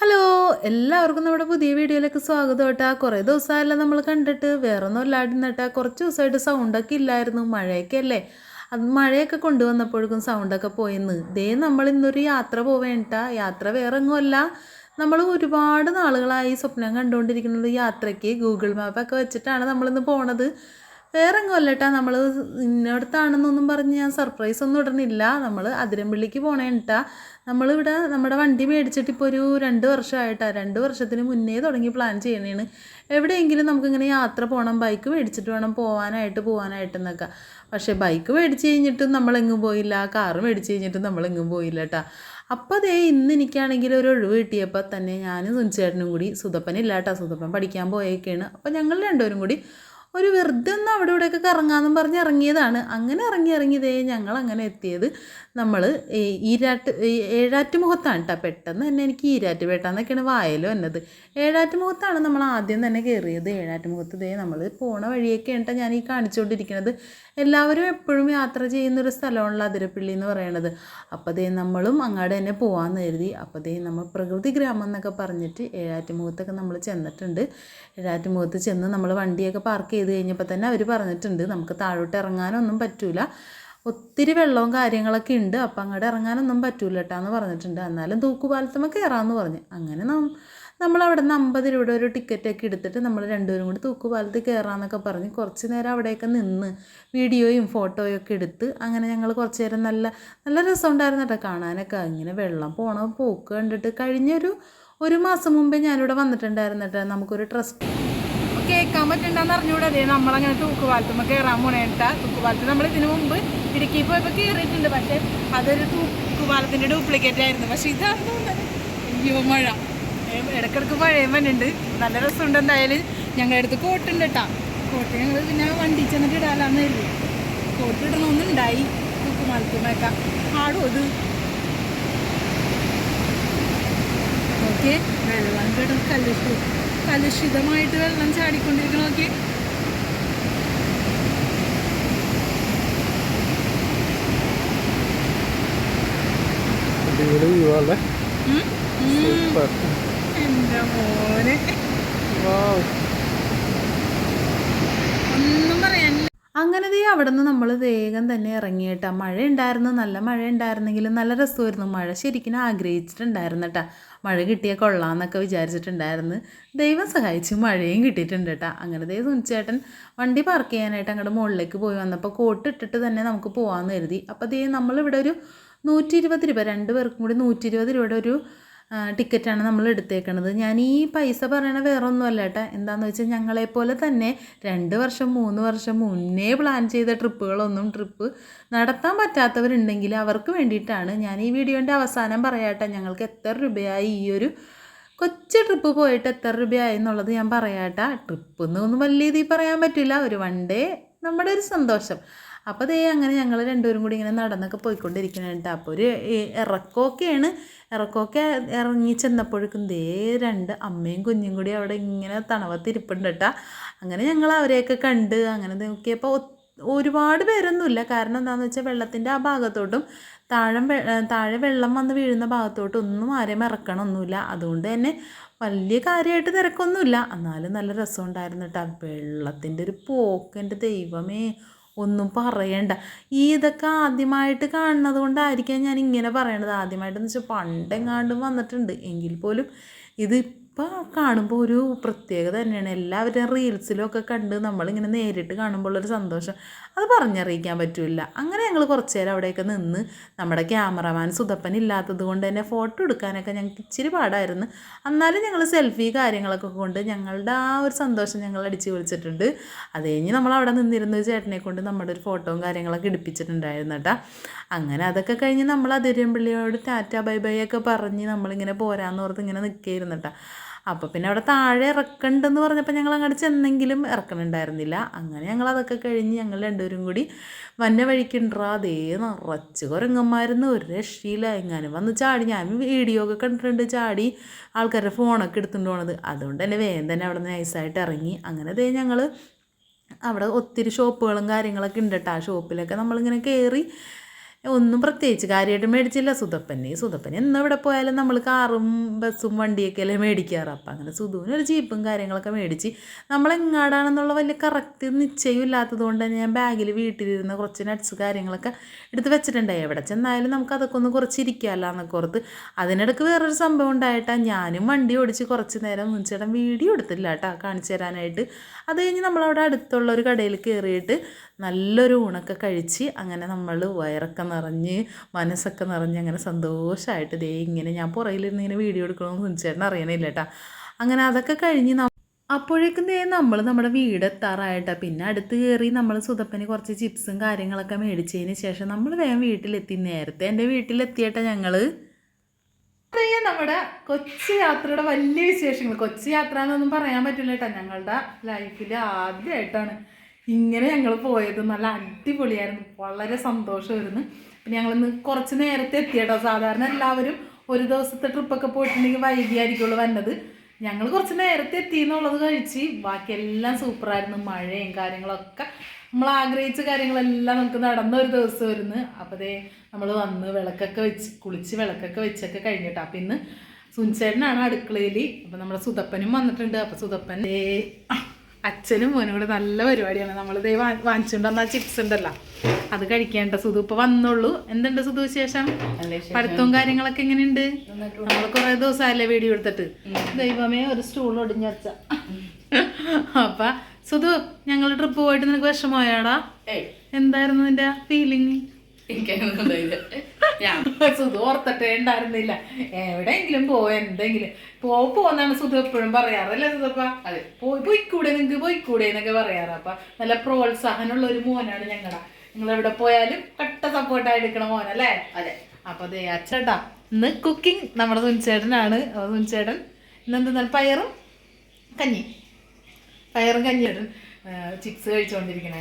Hello എല്ലാവർക്കും നമ്മുടെ പുതിയ വീഡിയോയിലേക്ക് സ്വാഗതം കേട്ടാ കുറേ ദിവസമായല്ല നമ്മൾ കണ്ടിട്ട്. വേറൊന്നും ഒന്നും നട്ടാ കുറച്ച് ദിവസമായിട്ട് സൗണ്ടൊക്കെ ഇല്ലായിരുന്നു. മഴയൊക്കെ അല്ലേ അത് മഴയൊക്കെ കൊണ്ടുവന്നപ്പോഴേക്കും സൗണ്ടൊക്കെ പോയെന്ന്. ദേ നമ്മൾ ഇന്നൊരു യാത്ര പോവേണ്ട. യാത്ര വേറെ എങ്ങുമല്ല നമ്മൾ ഒരുപാട് നാളുകളായി സ്വപ്നം കണ്ടുകൊണ്ടിരിക്കുന്നത് യാത്രയ്ക്ക് ഗൂഗിൾ മാപ്പൊക്കെ വെച്ചിട്ടാണ് നമ്മളിന്ന് പോണത്. വേറെ കൊല്ലട്ടാ നമ്മൾ ഇന്നടത്താണെന്നൊന്നും പറഞ്ഞ് ഞാൻ സർപ്രൈസ് ഒന്നും ഇടണില്ല. നമ്മൾ അതിരമ്പള്ളിക്ക് പോണേട്ടാ നമ്മളിവിടെ നമ്മുടെ വണ്ടി മേടിച്ചിട്ട് ഇപ്പോൾ ഒരു രണ്ട് വർഷമായിട്ടാണ് രണ്ട് വർഷത്തിന് മുന്നേ തുടങ്ങി പ്ലാൻ ചെയ്യണേണ്. എവിടെയെങ്കിലും നമുക്കിങ്ങനെ യാത്ര പോകണം ബൈക്ക് മേടിച്ചിട്ട് വേണം പോകാനായിട്ട് പോകാനായിട്ടെന്നൊക്കെ പക്ഷേ ബൈക്ക് മേടിച്ച് കഴിഞ്ഞിട്ടും നമ്മളെങ്ങും പോയില്ല. കാറ് മേടിച്ച് കഴിഞ്ഞിട്ടും നമ്മളെങ്ങും പോയില്ല കേട്ടോ അപ്പോൾ അതേ ഇന്ന് എനിക്കാണെങ്കിൽ ഒരു ഒഴിവ് കിട്ടിയപ്പോൾ തന്നെ ഞാനും സുനിച്ചേട്ടനും കൂടി സുതപ്പനില്ല കേട്ടോ സുതപ്പൻ പഠിക്കാൻ പോയേക്കാണ്. അപ്പോൾ ഞങ്ങൾ രണ്ടുപേരും കൂടി ഒരു വെറുതെ ഒന്ന് അവിടെ ഇവിടെയൊക്കെ കറങ്ങാമെന്നും പറഞ്ഞ് ഇറങ്ങിയതാണ്. അങ്ങനെ ഇറങ്ങി ഇറങ്ങിയതേ ഞങ്ങൾ അങ്ങനെ എത്തിയത്. നമ്മൾ ഈരാട്ട് ഏഴാറ്റ് മുഖത്താണ് കേട്ടോ പെട്ടെന്ന് തന്നെ എനിക്ക് ഈരാറ്റുപേട്ട വായലോ വായൽ വന്നത്. ഏഴാറ്റുമുഖത്താണ് നമ്മൾ ആദ്യം തന്നെ കയറിയത്. ഏഴാറ്റ് മുഖത്ത് ദേ നമ്മൾ പോണ വഴിയൊക്കെയാണ് കേട്ടോ ഞാൻ ഈ കാണിച്ചുകൊണ്ടിരിക്കുന്നത് എല്ലാവരും എപ്പോഴും യാത്ര ചെയ്യുന്നൊരു സ്ഥലമാണല്ലോ അതിരപ്പള്ളി എന്ന് പറയണത്. അപ്പോൾ ദേ നമ്മളും അങ്ങോട്ട് തന്നെ പോകാമെന്ന് കരുതി. അപ്പോൾ ദേ നമ്മൾ പ്രകൃതി ഗ്രാമം എന്നൊക്കെ പറഞ്ഞിട്ട് ഏഴാറ്റുമുഖത്തൊക്കെ നമ്മൾ ചെന്നിട്ടുണ്ട്. ഏഴാറ്റുമുഖത്ത് ചെന്ന് നമ്മൾ വണ്ടിയൊക്കെ പാർക്ക് ചെയ്ത് കഴിഞ്ഞപ്പോൾ തന്നെ അവർ പറഞ്ഞിട്ടുണ്ട് നമുക്ക് താഴോട്ട് ഇറങ്ങാനൊന്നും പറ്റൂല. ഒത്തിരി വെള്ളവും കാര്യങ്ങളൊക്കെ ഉണ്ട് അപ്പം അങ്ങോട്ട് ഇറങ്ങാനൊന്നും പറ്റൂല കേട്ടോ എന്ന് പറഞ്ഞിട്ടുണ്ട്. എന്നാലും തൂക്കുപാലത്തുമ്പോൾ കയറാമെന്ന് പറഞ്ഞു. അങ്ങനെ നം നമ്മളവിടെ നിന്ന് അമ്പത് രൂപയുടെ ഒരു ടിക്കറ്റൊക്കെ എടുത്തിട്ട് നമ്മൾ രണ്ടുപേരും കൂടി തൂക്കുപാലത്ത് കയറാമെന്നൊക്കെ പറഞ്ഞ് കുറച്ച് നേരം അവിടെയൊക്കെ നിന്ന് വീഡിയോയും ഫോട്ടോയും ഒക്കെ എടുത്ത് അങ്ങനെ ഞങ്ങൾ കുറച്ച് നേരം നല്ല നല്ല രസമുണ്ടായിരുന്നു കേട്ടോ കാണാനൊക്കെ. ഇങ്ങനെ വെള്ളം പോണ പോക്ക് കണ്ടിട്ട് കഴിഞ്ഞൊരു ഒരു മാസം മുമ്പേ ഞാനിവിടെ വന്നിട്ടുണ്ടായിരുന്നു കേട്ടോ നമുക്കൊരു ട്രസ്റ്റ് കേൾക്കാൻ പറ്റണ്ടെന്ന് അറിഞ്ഞൂടെ? അതെ നമ്മളങ്ങനെ തൂക്കുപാലത്തുമ്പോൾ കയറാൻ പോണേട്ടാ. തൂക്കുപാലത്ത് നമ്മൾ ഇതിനു മുമ്പ് ഇടുക്കി പോയപ്പോൾ കയറിയിട്ടുണ്ട് പക്ഷെ അതൊരു തൂക്കുപാലത്തിന്റെ ഡ്യൂപ്ലിക്കേറ്റ് ആയിരുന്നു. പക്ഷെ ഇതാണ് അയ്യോ മഴ. ഇടക്കിടക്ക് മഴയും വന്നിട്ടുണ്ട്. നല്ല രസമുണ്ട് എന്തായാലും. ഞങ്ങളുടെ അടുത്ത് കോട്ടുണ്ട് കേട്ടാ കോട്ട് ഞങ്ങൾ പിന്നെ വണ്ടി ചെന്നിട്ട് ഇടാലാന്ന് കരുതി. കോട്ട് ഇടണമെന്നുണ്ടായി നോക്കാം ആടും അത് ഓക്കെ. വെള്ളം കിടന്ന് കലുഷി കലുഷിതമായിട്ട് വെള്ളം ചാടിക്കൊണ്ടിരിക്കണം നോക്കി മോനെ. വാവ് ഒന്നും പറയാനില്ല അങ്ങനെ ദേ അവിടെ നിന്ന് നമ്മൾ വേഗം തന്നെ ഇറങ്ങിയിട്ടാ മഴ ഉണ്ടായിരുന്നു നല്ല മഴ ഉണ്ടായിരുന്നെങ്കിലും നല്ല രസമായിരുന്നു. മഴ ശരിക്കും ആഗ്രഹിച്ചിട്ടുണ്ടായിരുന്നു കേട്ടാ. മഴ കിട്ടിയ കൊള്ളാമെന്നൊക്കെ വിചാരിച്ചിട്ടുണ്ടായിരുന്നു. ദൈവം സഹായിച്ചു മഴയും കിട്ടിയിട്ടുണ്ട് കേട്ടോ അങ്ങനെ ദൈവം സുനിച്ചേട്ടൻ വണ്ടി പാർക്ക് ചെയ്യാനായിട്ട് അങ്ങോട്ട് മുകളിലേക്ക് പോയി വന്നപ്പോൾ കോട്ട് ഇട്ടിട്ട് തന്നെ നമുക്ക് പോകാമെന്ന് കരുതി. അപ്പോൾ ദൈവം നമ്മളിവിടെ ഒരു നൂറ്റി ഇരുപത് രൂപ രണ്ട് പേർക്കും കൂടി നൂറ്റി ഇരുപത് രൂപയുടെ ഒരു ടിക്കറ്റാണ് നമ്മൾ എടുത്തേക്കണത്. ഞാൻ ഈ പൈസ പറയണ ഒന്നുമല്ല കേട്ടോ. എന്താണെന്ന് വെച്ചാൽ ഞങ്ങളെപ്പോലെ തന്നെ രണ്ട് വർഷം മൂന്ന് വർഷം മുന്നേ പ്ലാൻ ചെയ്ത ട്രിപ്പുകളൊന്നും ട്രിപ്പ് നടത്താൻ പറ്റാത്തവരുണ്ടെങ്കിൽ അവർക്ക് വേണ്ടിയിട്ടാണ് ഞാൻ ഈ വീഡിയോന്റെ അവസാനം പറയാട്ടെ ഞങ്ങൾക്ക് എത്ര രൂപയായി ഈ ഒരു കൊച്ചു ട്രിപ്പ് പോയിട്ട് എത്ര രൂപയായി എന്നുള്ളത് ഞാൻ പറയാട്ടാ ട്രിപ്പ് എന്നൊന്നും വലിയ രീതിയിൽ പറയാൻ പറ്റില്ല. ഒരു വൺ ഡേ നമ്മുടെ ഒരു സന്തോഷം. അപ്പോൾ ദേ അങ്ങനെ ഞങ്ങൾ രണ്ടുപേരും കൂടി ഇങ്ങനെ നടന്നൊക്കെ പോയിക്കൊണ്ടിരിക്കുന്നുണ്ട് അപ്പോൾ ഒരു ഇറക്കമൊക്കെയാണ്. ഇറക്കമൊക്കെ ഇറങ്ങി ചെന്നപ്പോഴേക്കും ദേ രണ്ട് അമ്മയും കുഞ്ഞും കൂടി അവിടെ ഇങ്ങനെ തണവത്തിരിപ്പുണ്ട് കേട്ടോ. അങ്ങനെ ഞങ്ങൾ അവരെയൊക്കെ കണ്ട് അങ്ങനെ നോക്കിയപ്പോൾ ഒരുപാട് പേരൊന്നുമില്ല. കാരണം എന്താണെന്ന് വെച്ചാൽ വെള്ളത്തിന്റെ ആ ഭാഗത്തോട്ടും താഴെ താഴെ വെള്ളം വന്ന് വീഴുന്ന ഭാഗത്തോട്ടും ഒന്നും ആരെയും ഇറക്കണമൊന്നുമില്ല. അതുകൊണ്ട് തന്നെ വലിയ കാര്യമായിട്ട് തിരക്കൊന്നുമില്ല. എന്നാലും നല്ല രസമുണ്ടായിരുന്നു കേട്ടോ. വെള്ളത്തിന്റെ ഒരു പോക്കെന്റെ ദൈവമേ. ഒന്നും പറയണ്ട. ഇതൊക്കെ ആദ്യമായിട്ട് കാണുന്നത് കൊണ്ടായിരിക്കാം ഞാൻ ഇങ്ങനെ പറയണത്. ആദ്യമായിട്ടെന്ന് വെച്ചാൽ പണ്ടെങ്ങാണ്ടും വന്നിട്ടുണ്ട്. എങ്കിൽ പോലും ഇതിപ്പോൾ കാണുമ്പോൾ ഒരു പ്രത്യേകത തന്നെയാണ്. എല്ലാവരും റീൽസിലൊക്കെ കണ്ട് നമ്മളിങ്ങനെ നേരിട്ട് കാണുമ്പോൾ ഒരു സന്തോഷം. അത് പറഞ്ഞറിയിക്കാൻ പറ്റില്ല. അങ്ങനെ ഞങ്ങൾ കുറച്ച് നേരം അവിടെയൊക്കെ നിന്ന് നമ്മുടെ ക്യാമറമാൻ സുതപ്പൻ ഇല്ലാത്തത് കൊണ്ട് തന്നെ ഫോട്ടോ എടുക്കാനൊക്കെ ഞങ്ങൾക്ക് ഇച്ചിരി പാടായിരുന്നു. എന്നാലും ഞങ്ങൾ സെൽഫി കാര്യങ്ങളൊക്കെ കൊണ്ട് ഞങ്ങളുടെ ആ ഒരു സന്തോഷം ഞങ്ങൾ അടിച്ചു വിളിച്ചിട്ടുണ്ട് അത് കഴിഞ്ഞ് നമ്മൾ അവിടെ നിന്നിരുന്ന ഒരു ചേട്ടനെ കൊണ്ട് നമ്മുടെ ഒരു ഫോട്ടോയും കാര്യങ്ങളൊക്കെ എടുപ്പിച്ചിട്ടുണ്ടായിരുന്നു കേട്ടോ. അങ്ങനെ അതൊക്കെ കഴിഞ്ഞ് നമ്മൾ അതിരമ്പള്ളിയോട് ടാറ്റ ബൈ ബൈ ഒക്കെ പറഞ്ഞ് നമ്മളിങ്ങനെ പോരാന്ന് ഓർത്ത് ഇങ്ങനെ നിൽക്കുകയായിരുന്നു കേട്ടോ. അപ്പോൾ പിന്നെ അവിടെ താഴെ ഇറക്കണ്ടെന്ന് പറഞ്ഞപ്പോൾ ഞങ്ങൾ അങ്ങോട്ട് ചെന്നെങ്കിലും ഇറക്കണുണ്ടായിരുന്നില്ല. അങ്ങനെ ഞങ്ങൾ അതൊക്കെ കഴിഞ്ഞ് ഞങ്ങൾ രണ്ടുപേരും കൂടി വന്ന വഴിക്കുണ്ടാ അതേ നിറച്ച് കുരങ്ങന്മാരുന്ന് ഒരു രക്ഷയില്ല. എങ്ങാനും വന്ന് ചാടി. ഞാൻ വീഡിയോ ഒക്കെ കണ്ടിട്ടുണ്ട് ചാടി ആൾക്കാരുടെ ഫോണൊക്കെ എടുത്തുകൊണ്ട് പോണത്. അതുകൊണ്ട് തന്നെ വേഗം തന്നെ അവിടെ നിന്ന് നൈസായിട്ട് ഇറങ്ങി. അങ്ങനെ അതേ ഞങ്ങൾ അവിടെ ഒത്തിരി ഷോപ്പുകളും കാര്യങ്ങളൊക്കെ ഉണ്ട് കേട്ടോ ആ ഷോപ്പിലൊക്കെ നമ്മളിങ്ങനെ കയറി ഒന്നും പ്രത്യേകിച്ച് കാര്യമായിട്ട് മേടിച്ചില്ല. സുധപ്പന് സുധപ്പന് എന്ന് എവിടെ പോയാലും നമ്മൾ കാറും ബസ്സും വണ്ടിയൊക്കെ അല്ലേ മേടിക്കാറ്. അപ്പം അങ്ങനെ സുധുവിന് ഒരു ജീപ്പും കാര്യങ്ങളൊക്കെ മേടിച്ച് നമ്മളെങ്ങാടാണെന്നുള്ള വലിയ കറക്റ്റ് നിശ്ചയം ഇല്ലാത്തത് കൊണ്ട് തന്നെ ഞാൻ ബാഗിൽ വീട്ടിലിരുന്ന കുറച്ച് നട്ട്സ് കാര്യങ്ങളൊക്കെ എടുത്ത് വെച്ചിട്ടുണ്ടായി. എവിടെ ചെന്നായാലും നമുക്ക് അതൊക്കെ ഒന്ന് കുറച്ച് ഇരിക്കാമല്ലോ എന്നൊക്കെ ഓർത്ത് അതിനിടയ്ക്ക് വേറൊരു സംഭവം ഉണ്ടായിട്ടാണ് ഞാനും വണ്ടി ഓടിച്ച് കുറച്ച് നേരം മുൻചേട്ടൻ വീഡിയോ എടുത്തില്ല കേട്ടോ കാണിച്ചു തരാനായിട്ട്. അത് കഴിഞ്ഞ് നമ്മളവിടെ അടുത്തുള്ള ഒരു കടയിൽ കയറിയിട്ട് നല്ലൊരു ഉണക്ക കഴിച്ച് അങ്ങനെ നമ്മൾ വയറൊക്കെ നിറഞ്ഞ് മനസ്സൊക്കെ നിറഞ്ഞ് അങ്ങനെ സന്തോഷമായിട്ട് ദേ ഇങ്ങനെ ഞാൻ പുറകിലിരുന്ന് ഇങ്ങനെ വീഡിയോ എടുക്കണമെന്ന് മുൻചേട്ടൻ അറിയണില്ല കേട്ടോ അങ്ങനെ അതൊക്കെ കഴിഞ്ഞ് അപ്പോഴേക്കും ദേ നമ്മൾ നമ്മുടെ വീട് എത്താറായിട്ടാ. പിന്നെ അടുത്ത് കയറി നമ്മൾ സുതപ്പന് കുറച്ച് ചിപ്സും കാര്യങ്ങളൊക്കെ മേടിച്ചതിന് ശേഷം നമ്മൾ വേഗം വീട്ടിലെത്തി. നേരത്തെ എന്റെ വീട്ടിലെത്തിയേട്ടാ ഞങ്ങൾ നമ്മുടെ കൊച്ചു യാത്രയുടെ വലിയ വിശേഷങ്ങൾ. കൊച്ചു യാത്ര എന്നൊന്നും പറയാൻ പറ്റില്ല കേട്ടോ ഞങ്ങളുടെ ലൈഫിൽ ആദ്യമായിട്ടാണ് ഇങ്ങനെ ഞങ്ങൾ പോയത് നല്ല അടിപൊളിയായിരുന്നു. വളരെ സന്തോഷമായിരുന്നു. പിന്നെ ഞങ്ങളിന്ന് കുറച്ച് നേരത്തെ എത്തിയട്ടോ. സാധാരണ എല്ലാവരും ഒരു ദിവസത്തെ ട്രിപ്പൊക്കെ പോയിട്ടുണ്ടെങ്കിൽ വൈകിയായിരിക്കുള്ളൂ വന്നത്. ഞങ്ങൾ കുറച്ച് നേരത്തെ എത്തി എന്നുള്ളത് കഴിച്ച് ബാക്കിയെല്ലാം സൂപ്പറായിരുന്നു. മഴയും കാര്യങ്ങളൊക്കെ നമ്മൾ ആഗ്രഹിച്ച കാര്യങ്ങളെല്ലാം നമുക്ക് നടന്ന ഒരു ദിവസം വരുന്നു അപ്പോൾ ദേ നമ്മൾ വന്ന് വിളക്കൊക്കെ വെച്ച് കുളിച്ച് വിളക്കൊക്കെ വെച്ചൊക്കെ കഴിഞ്ഞിട്ടാ. അപ്പം ഇന്ന് സുൻചേട്ടനാണ് അടുക്കളയിൽ അപ്പം നമ്മുടെ സുതപ്പനും വന്നിട്ടുണ്ട്. അപ്പം സുതപ്പൻ ദേ അച്ഛനും മോനും കൂടെ നല്ല പരിപാടിയാണ്. നമ്മൾ ദേ വാങ്ങിച്ചുകൊണ്ട് വന്ന ചിപ്സ് ഉണ്ടല്ലോ. അത് കഴിക്കേണ്ട സുധു ഇപ്പൊ വന്നുള്ളൂ എന്തുണ്ട് സുധു വിശേഷം? പഠിത്തവും കാര്യങ്ങളൊക്കെ എങ്ങനെയുണ്ട്? നമ്മൾ കുറെ ദിവസമല്ലേ വീഡിയോ എടുത്തിട്ട്. ദൈവമേ ഒരു സ്റ്റൂൾ ഒടിഞ്ഞു വെച്ച. അപ്പൊ സുധു ഞങ്ങൾ ട്രിപ്പ് പോയിട്ട് നിനക്ക് വിഷമമായാടാ? എന്തായിരുന്നു നിന്റെ ഫീലിംഗ് സുധു ഓർത്തിട്ടേ ഉണ്ടായിരുന്നില്ല. എവിടെയെങ്കിലും പോ എന്തെങ്കിലും. പോ പോന്നാണ് സുധ എപ്പോഴും പറയാറല്ലേ സുധപ്പ? അതെ. പോയി പോയിക്കൂടെ നിങ്ങൾക്ക് പോയിക്കൂടെ എന്നൊക്കെ പറയാറ്. അപ്പൊ നല്ല പ്രോത്സാഹനമുള്ള ഒരു മോനാണ് ഞങ്ങളുടെ നിങ്ങൾ എവിടെ പോയാലും കട്ട സപ്പോർട്ടായി എടുക്കണ മോനല്ലേ? അതെ. അപ്പൊ ദേ അച്ചേട്ടാ ഇന്ന് കുക്കിംഗ് നമ്മുടെ സുനിച്ചേട്ടനാണ് അപ്പൊ സുനിച്ചേട്ടൻ ഇന്നെന്തെന്നാൽ പയറും കഞ്ഞി പയറും കഞ്ഞിയും. ചിപ്സ് കഴിച്ചുകൊണ്ടിരിക്കണ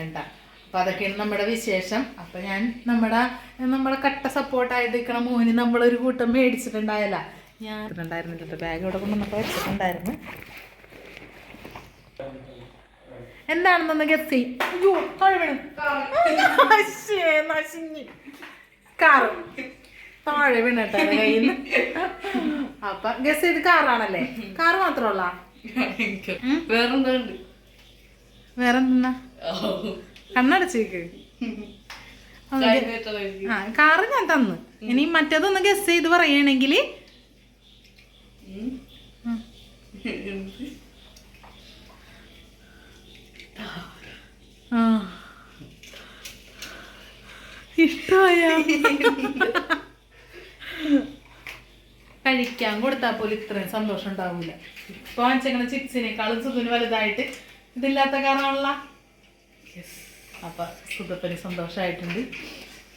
കേട്ടാ അപ്പൊ അതൊക്കെയാണ് നമ്മുടെ വിശേഷം. അപ്പൊ ഞാൻ നമ്മുടെ നമ്മളെ കട്ട സപ്പോർട്ടായിട്ട് നിൽക്കണ മോന് നമ്മളൊരു കൂട്ടം മേടിച്ചിട്ടുണ്ടായല്ല ഞാൻ ഉണ്ടായിരുന്നില്ല ബാഗ് ഇവിടെ കൊണ്ടുവന്നപ്പോൾ വെച്ചിട്ടുണ്ടായിരുന്നു എന്താണെന്നൊന്ന് ഗസ് ചെയ്യും. അയ്യോ താഴെ. കാറ് വീണട്ടെ കയ്യിൽ അപ്പൊ ഗസ് ചെയ്ത് കാറാണല്ലേ കാറ് മാത്രമുള്ള വേറെന്താ വേറെന്താ? കണ്ണടച്ചേക്ക്. ആ കാറ് ഞാൻ തന്നു. ഇനി മറ്റേതൊന്ന് ഗസ് ചെയ്ത് പറയണെങ്കിൽ. ആ. ഇഷ്ടമായ കഴിക്കാൻ കൊടുത്താൽ പോലും ഇത്രയും സന്തോഷം ഉണ്ടാവില്ല ഇപ്പൊ വാങ്ങിച്ചേക്കണ ചിപ്സിനേക്കാളും സുഖന് വലുതായിട്ട് ഇതില്ലാത്ത കാരണമുള്ള അപ്പൊ സുഖപ്പന് സന്തോഷമായിട്ടുണ്ട്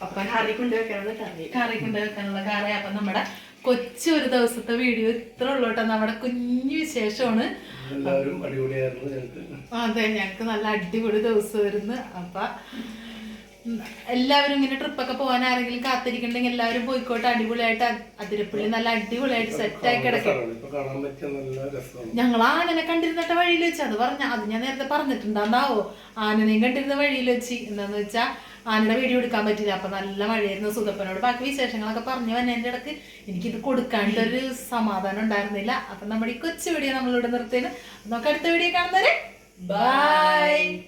അപ്പൊ കറി കൊണ്ടുവെക്കാനുള്ള കറി. കറി കൊണ്ട് വെക്കാനുള്ള കറി. അപ്പൊ നമ്മുടെ കൊച്ചു ഒരു ദിവസത്തെ വീഡിയോ ഇത്ര ഉള്ളൂ കേട്ടോ. നമ്മുടെ കുഞ്ഞു വിശേഷമാണ്. അതെ ഞങ്ങൾക്ക് നല്ല അടിപൊളി ദിവസമായിരുന്നു അപ്പൊ എല്ലാവരും ഇങ്ങനെ ട്രിപ്പൊക്കെ പോകാൻ ആരെങ്കിലും കാത്തിരിക്കണ്ടെങ്കിൽ എല്ലാവരും പോയിക്കോട്ടെ അടിപൊളിയായിട്ട് അതിരപ്പള്ളി നല്ല അടിപൊളിയായിട്ട് സെറ്റായി കിടക്കും. പറ്റിയ നല്ല രസമാണ്. ഞങ്ങൾ ആനനെ കണ്ടിരുന്നിട്ട് വഴിയിൽ വെച്ച്. അത് പറഞ്ഞ അത് ഞാൻ നേരത്തെ പറഞ്ഞിട്ടുണ്ടാവോ ആനനെയും കണ്ടിരുന്ന വഴിയിൽ വെച്ച്. എന്താന്ന് വെച്ചാ ആനയുടെ വീഡിയോ എടുക്കാൻ പറ്റില്ല. അപ്പൊ നല്ല മഴയായിരുന്നു. സുഖപ്പനോട് ബാക്കി വിശേഷങ്ങളൊക്കെ പറഞ്ഞു. വന്നതിന്റെ ഇടയ്ക്ക് എനിക്കിത് കൊടുക്കാണ്ടൊരു സമാധാനം ഉണ്ടായിരുന്നില്ല. അപ്പൊ നമ്മുടെ ഈ കൊച്ചു വീഡിയോ നമ്മളിവിടെ നിർത്തിയത് നമുക്ക് അടുത്ത വീഡിയോ കാണുന്നവരെ ബൈ